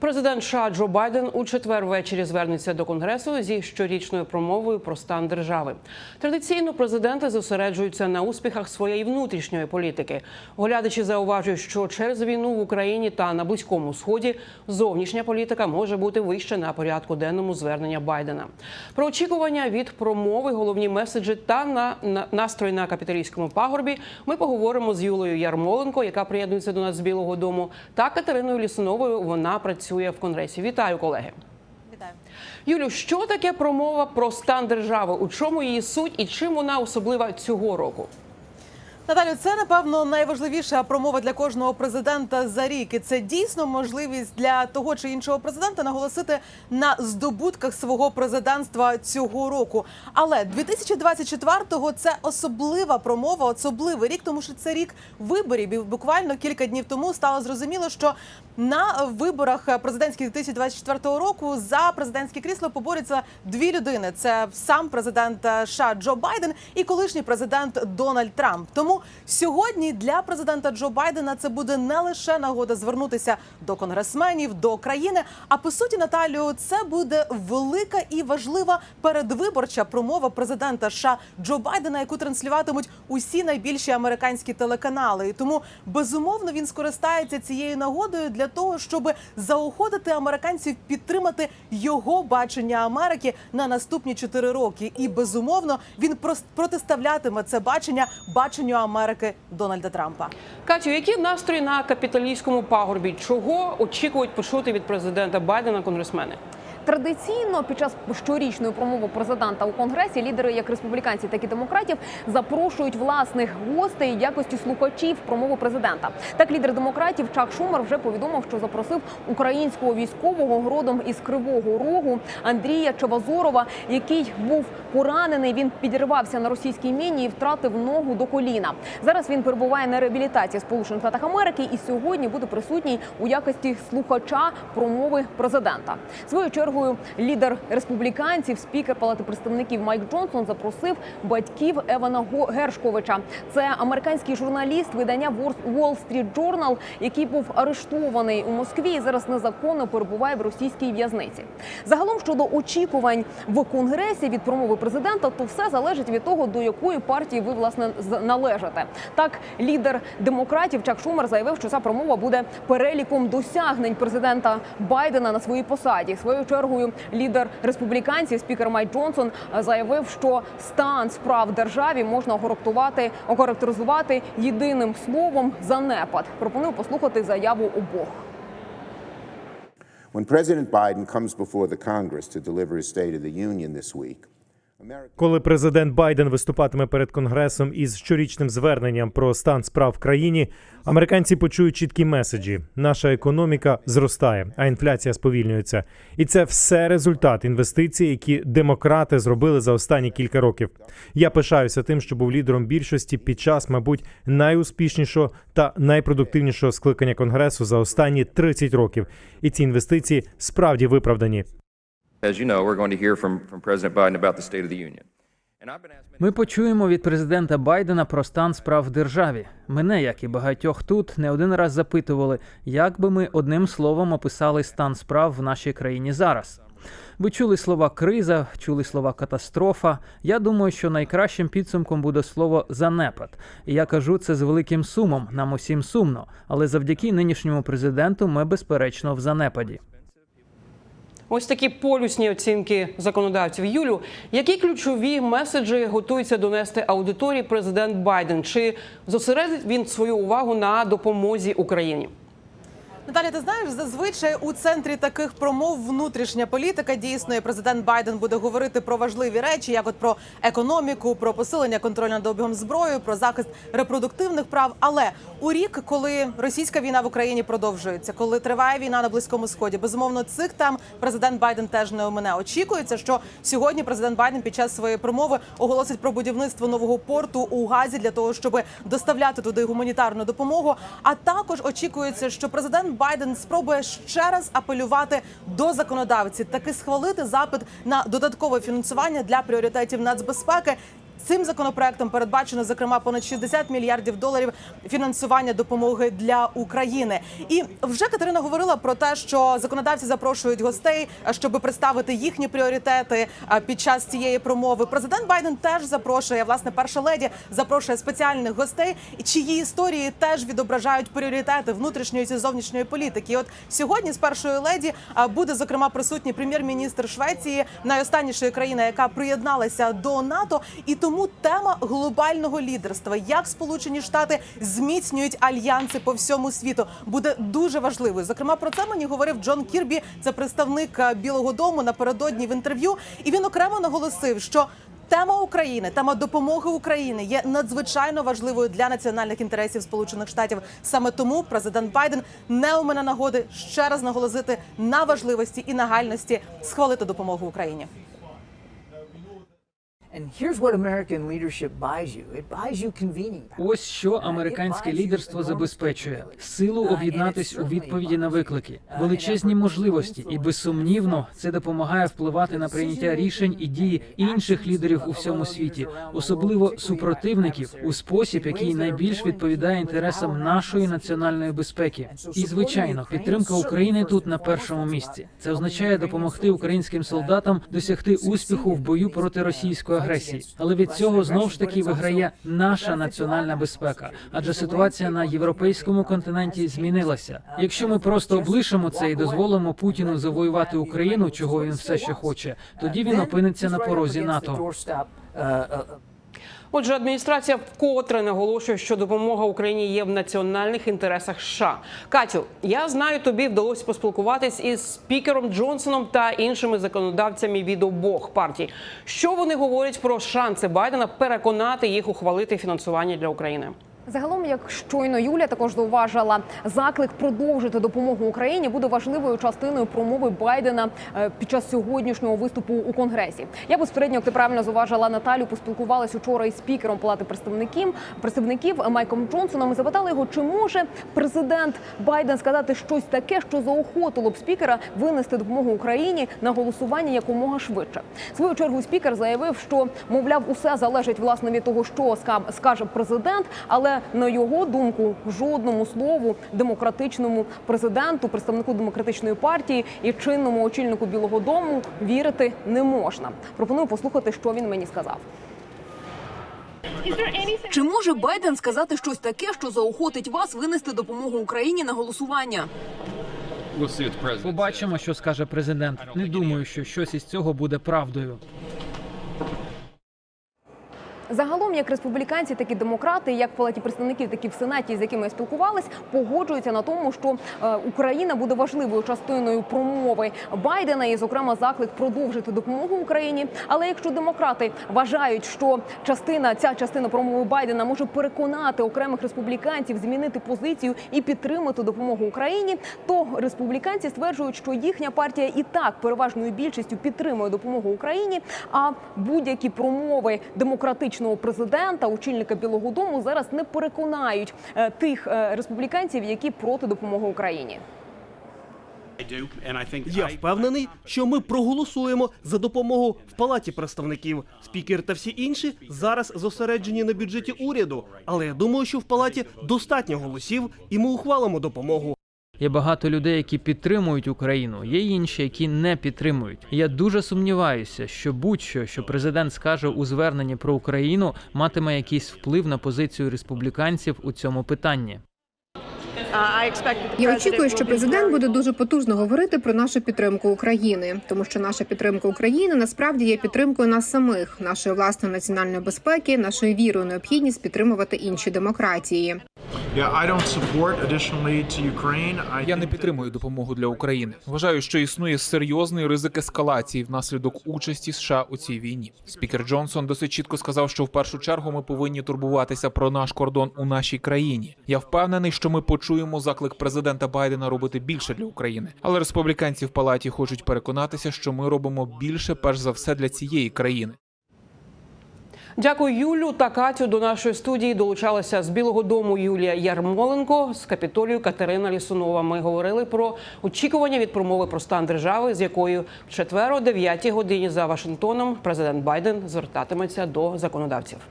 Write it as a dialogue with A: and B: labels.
A: Президент США Джо Байден у четвер ввечері звернеться до конгресу зі щорічною промовою про стан держави. Традиційно президенти зосереджуються на успіхах своєї внутрішньої політики. Оглядачі зауважують, що через війну в Україні та на близькому сході зовнішня політика може бути вище на порядку денному звернення Байдена. Про очікування від промови, головні меседжі та на, на настрої на капіталійському пагорбі ми поговоримо з Юлею Ярмоленко, яка приєднується до нас з Білого Дому, та Катериною Лісуновою. Вона працює в конгресі. Вітаю, колеги.
B: Вітаю.
A: Юлю, що таке промова про стан держави? У чому її суть і чим вона особлива цього року?
B: Наталю, це напевно найважливіша промова для кожного президента за рік. І це дійсно можливість для того чи іншого президента наголосити на здобутках свого президентства цього року. Але 2024-го – це особлива промова, особливий рік, тому що це рік виборів. І буквально кілька днів тому стало зрозуміло, що на виборах президентських 2024 року за президентське крісло поборються дві людини: це сам президент США Джо Байден і колишній президент Дональд Трамп. Тому сьогодні для президента Джо Байдена це буде не лише нагода звернутися до конгресменів, до країни. А по суті, Наталію, це буде велика і важлива передвиборча промова президента США Джо Байдена, яку транслюватимуть усі найбільші американські телеканали. І тому безумовно він скористається цією нагодою для того, щоб заохотити американців підтримати його бачення Америки на наступні чотири роки. І безумовно він протиставлятиме це бачення баченню Америки Дональда Трампа.
A: Катю, які настрої на капіталійському пагорбі? Чого очікують почути від президента Байдена конгресмени?
C: Традиційно під час щорічної промови президента у конгресі лідери як республіканців, так і демократів запрошують власних гостей якості слухачів промови президента. Так, лідер демократів Чак Шумер вже повідомив, що запросив українського військового родом із Кривого Рогу Андрія Чавазорова, який був поранений. Він підірвався на російській міні і втратив ногу до коліна. Зараз він перебуває на реабілітації Сполучених Штатах Америки і сьогодні буде присутній у якості слухача промови президента. Свою чергою лідер республіканців, спікер Палати представників Майк Джонсон запросив батьків Евана Гершковича. Це американський журналіст видання Wall- Street Journal, який був арештований у Москві і зараз незаконно перебуває в російській в'язниці. Загалом щодо очікувань в конгресі від промови президента, то все залежить від того, до якої партії ви власне належите. Так, лідер демократів Чак Шумер заявив, що ця промова буде переліком досягнень президента Байдена на своїй посаді. Своєю чергою лідер республіканців, спікер Майк Джонсон, е, заявив, що стан справ державі можна охарактеризувати, охарактеризувати єдиним словом занепад. Пропоную послухати заяву обох.
D: When President Biden comes before the Congress to deliver his State of the Union this week,
E: Коли президент Байден виступатиме перед конгресом із щорічним зверненням про стан справ в країні, американці почують чіткі меседжі: наша економіка зростає, а інфляція сповільнюється. І це все результат інвестицій, які демократи зробили за останні кілька років. Я пишаюся тим, що був лідером більшості під час, мабуть, найуспішнішого та найпродуктивнішого скликання конгресу за останні 30 років. І ці інвестиції справді виправдані.
F: As you know, we're going to hear from, from President Biden about the State of the Union.
G: Ми почуємо від президента Байдена про стан справ в державі. Мене, як і багатьох тут, не один раз запитували, як би ми одним словом описали стан справ в нашій країні зараз. Ви чули слова криза, чули слова катастрофа. Я думаю, що найкращим підсумком буде слово занепад. І я кажу це з великим сумом. Нам усім сумно. Але завдяки нинішньому президенту ми безперечно в занепаді.
A: Ось такі полюсні оцінки законодавців. Юлю, які ключові меседжі готується донести аудиторії президент Байден? Чи зосередить він свою увагу на допомозі Україні?
B: Наталя, ти знаєш, зазвичай у центрі таких промов внутрішня політика дійсно і президент Байден буде говорити про важливі речі, як от про економіку, про посилення контролю над обігом зброї, про захист репродуктивних прав. Але у рік, коли російська війна в Україні продовжується, коли триває війна на близькому сході, безумовно, цих там президент Байден теж не омине. Очікується, що сьогодні президент Байден під час своєї промови оголосить про будівництво нового порту у Газі для того, щоб доставляти туди гуманітарну допомогу. А також очікується, що президент Байден спробує ще раз апелювати до законодавців, таки схвалити запит на додаткове фінансування для пріоритетів нацбезпеки. Цим законопроектом передбачено зокрема понад 60 мільярдів доларів фінансування допомоги для України. І вже Катерина говорила про те, що законодавці запрошують гостей, а, щоб представити їхні пріоритети під час цієї промови. Президент Байден теж запрошує власне перша леді запрошує спеціальних гостей, чиї історії теж відображають пріоритети внутрішньої та зовнішньої політики. І от сьогодні з першою леді а, буде зокрема присутній прем'єр-міністр Швеції, найостаннішої країни, яка приєдналася до НАТО. І тому тема глобального лідерства, як Сполучені Штати зміцнюють альянси по всьому світу, буде дуже важливою. Зокрема, про це мені говорив Джон Кірбі, це представник е, Білого Дому напередодні в інтерв'ю. І він окремо наголосив, що Тема України, тема допомоги Україні є надзвичайно важливою для національних інтересів Сполучених Штатів. Саме тому президент Байден не у мене нагоди ще раз наголосити на важливості і нагальності схвалити допомогу Україні.
H: And here's what American leadership buys you. It buys you convening power.
G: Ось що американське лідерство забезпечує силу об'єднатись у відповіді на виклики, величезні можливості, і безсумнівно це допомагає впливати на прийняття рішень і дії інших лідерів у всьому світі, особливо супротивників, у спосіб, який найбільш відповідає інтересам нашої національної безпеки. І звичайно, підтримка України тут на першому місці. Це означає допомогти українським солдатам досягти успіху в бою проти російської агресії. Але від цього знов ж таки виграє наша національна безпека, адже ситуація на європейському континенті змінилася. Якщо ми просто облишимо це і дозволимо Путіну завоювати Україну, чого він все ще хоче, тоді він опиниться на порозі
H: against the
G: НАТО.
A: Отже, адміністрація вкотре наголошує, що допомога Україні є в національних інтересах США. Катю, я знаю, тобі вдалося поспілкуватись із спікером Джонсоном та іншими законодавцями від обох партій. Що вони говорять про шанси Байдена переконати їх ухвалити фінансування для України?
C: Загалом, як щойно Юля також зауважила, заклик продовжити допомогу Україні буде важливою частиною промови Байдена е, під час сьогоднішнього виступу у конгресі. Я безпосередньо, як ти правильно зауважила Наталю, поспілкувалась учора із спікером Палати представників представників Майком Джонсоном. і Запитали його, чи може президент Байден сказати щось таке, що заохотило б спікера винести допомогу Україні на голосування якомога швидше. В свою чергу спікер заявив, що мовляв, усе залежить власне від того, що ска- скаже президент, але на його думку жодному слову демократичному президенту, представнику демократичної партії і чинному очільнику Білого Дому вірити не можна. Пропоную послухати, що він мені сказав. Чи може Байден сказати щось таке, що заохотить вас винести допомогу Україні на голосування?
G: Побачимо, що скаже президент. Не думаю, що щось із цього буде правдою.
C: Загалом, як республіканці, так і демократи, як в палаті представників, так і в сенаті, з якими я спілкувалась, погоджуються на тому, що е, Україна буде важливою частиною промови Байдена, і зокрема заклик продовжити допомогу Україні. Але якщо демократи вважають, що частина ця частина промови Байдена може переконати окремих республіканців змінити позицію і підтримати допомогу Україні, то республіканці стверджують, що їхня партія і так переважною більшістю підтримує допомогу Україні. А будь-які промови демократичного президента, очільника Білого Дому зараз не переконають е, тих е, республіканців, які проти допомоги Україні.
I: Я впевнений, що ми проголосуємо за допомогу в палаті представників. Спікер та всі інші зараз зосереджені на бюджеті уряду. Але я думаю, що в палаті достатньо голосів, і ми ухвалимо допомогу.
G: Є багато людей, які підтримують Україну. Є інші, які не підтримують. Я дуже сумніваюся, що будь-що, що президент скаже у зверненні про Україну, матиме якийсь вплив на позицію республіканців у цьому питанні.
J: Я очікую, що президент буде дуже потужно говорити про нашу підтримку України, тому що наша підтримка України насправді є підтримкою нас самих, нашої власної національної безпеки, нашою вірою, необхідність підтримувати інші демократії.
K: Я не підтримую допомогу для України. Вважаю, що існує серйозний ризик ескалації внаслідок участі США у цій війні. Спікер Джонсон досить чітко сказав, що в першу чергу ми повинні турбуватися про наш кордон у нашій країні. Я впевнений, що ми почуємо заклик президента Байдена робити більше для України. Але республіканці в палаті хочуть переконатися, що ми робимо більше, перш за все, для цієї країни.
A: Дякую, Юлю та Катю. До нашої студії долучалася з Білого Дому Юлія Ярмоленко з капітолію Катерина Лісунова. Ми говорили про очікування від промови про стан держави, з якою в четверо дев'ятій 9 годині за Вашингтоном президент Байден звертатиметься до законодавців.